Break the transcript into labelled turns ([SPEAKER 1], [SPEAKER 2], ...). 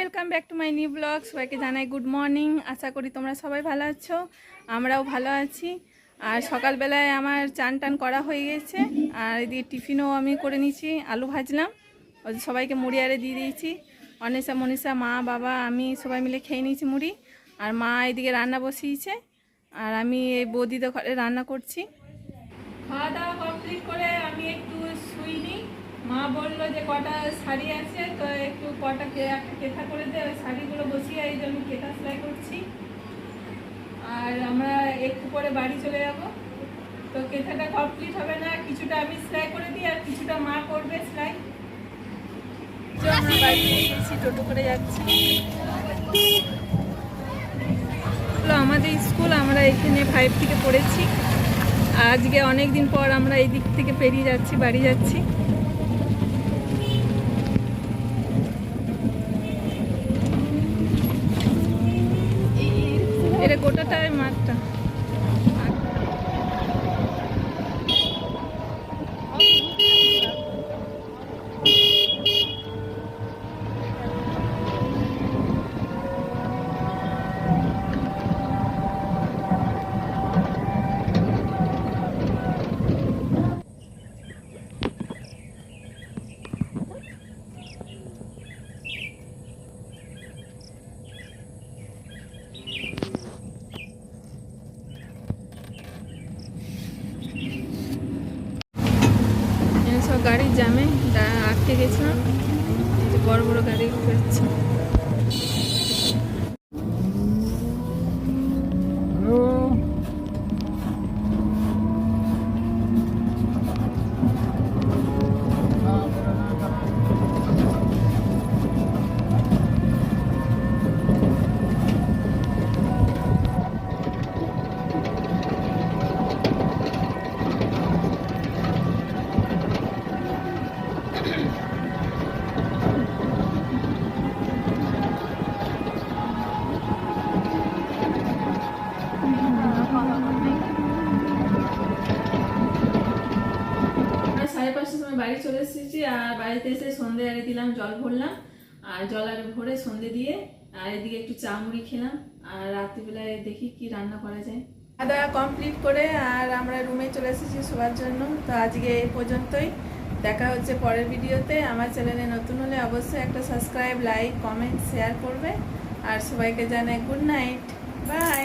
[SPEAKER 1] Welcome back to my new blog. সবাইকে জানাই good morning. আশা করি তোমরা সবাই ভালো আছো, আমরাও ভালো আছি। আর সকালবেলায় আমার চান টান করা হয়ে গেছে, আর এদিকে টিফিনও আমি করে নিয়েছি, আলু ভাজলাম। সবাইকে মুড়ি আরে দিয়ে দিয়েছি। অনিশা, মনীষা, মা, বাবা, আমি সবাই মিলে খেয়ে নিয়েছি মুড়ি। আর মা এদিকে রান্না বসিয়েছে, আর আমি এই বৌদিদের ঘরে রান্না করছি। খাওয়া দাওয়া কমপ্লিট করে আমি একটু শুইনি। মা বলল যে কটা শাড়ি আছে, তো একটু কটা একটা কেথা করে দে, ওই শাড়িগুলো বসিয়ে এই জন্য কেথা সেলাই করছি। আর আমরা একটু পরে বাড়ি চলে যাব। তো কেথাটা কমপ্লিট হবে না, কিছুটা আমি সেলাই করে দিই আর কিছুটা মা করবে সেলাই। টোটো করে যাচ্ছি। আমাদের স্কুল, আমরা এখানে ফাইভ থেকে পড়েছি। আজকে অনেক দিন পর আমরা এই দিক থেকে পেরিয়ে যাচ্ছি, বাড়ি যাচ্ছি। এটা গোটাটাই মাঠটা এখানে সব জ্যামে দা- আটকে গেছিলাম। বড় বড় গাড়ি বেরোচ্ছে সাড়ে পাঁচটার সময় বাড়ি চলে এসেছি আর বাড়িতে এসে সন্ধে আরে দিলাম, জল ভরলাম। আর জল আরে ভরে সন্ধে দিয়ে আর এদিকে একটু চা মুড়ি খেলাম। আর রাত্রিবেলায় দেখি কি রান্না করা যায়। খাওয়া দাওয়া কমপ্লিট করে আর আমরা রুমে চলে এসেছি শোবার জন্য। তো আজকে এই পর্যন্তই। দেখা হচ্ছে পরের ভিডিওতে। আমার চ্যানেলে নতুন হলে অবশ্যই একটা সাবস্ক্রাইব লাইক কমেন্ট শেয়ার করবে। আর সবাইকে জানাই গুড নাইট বাই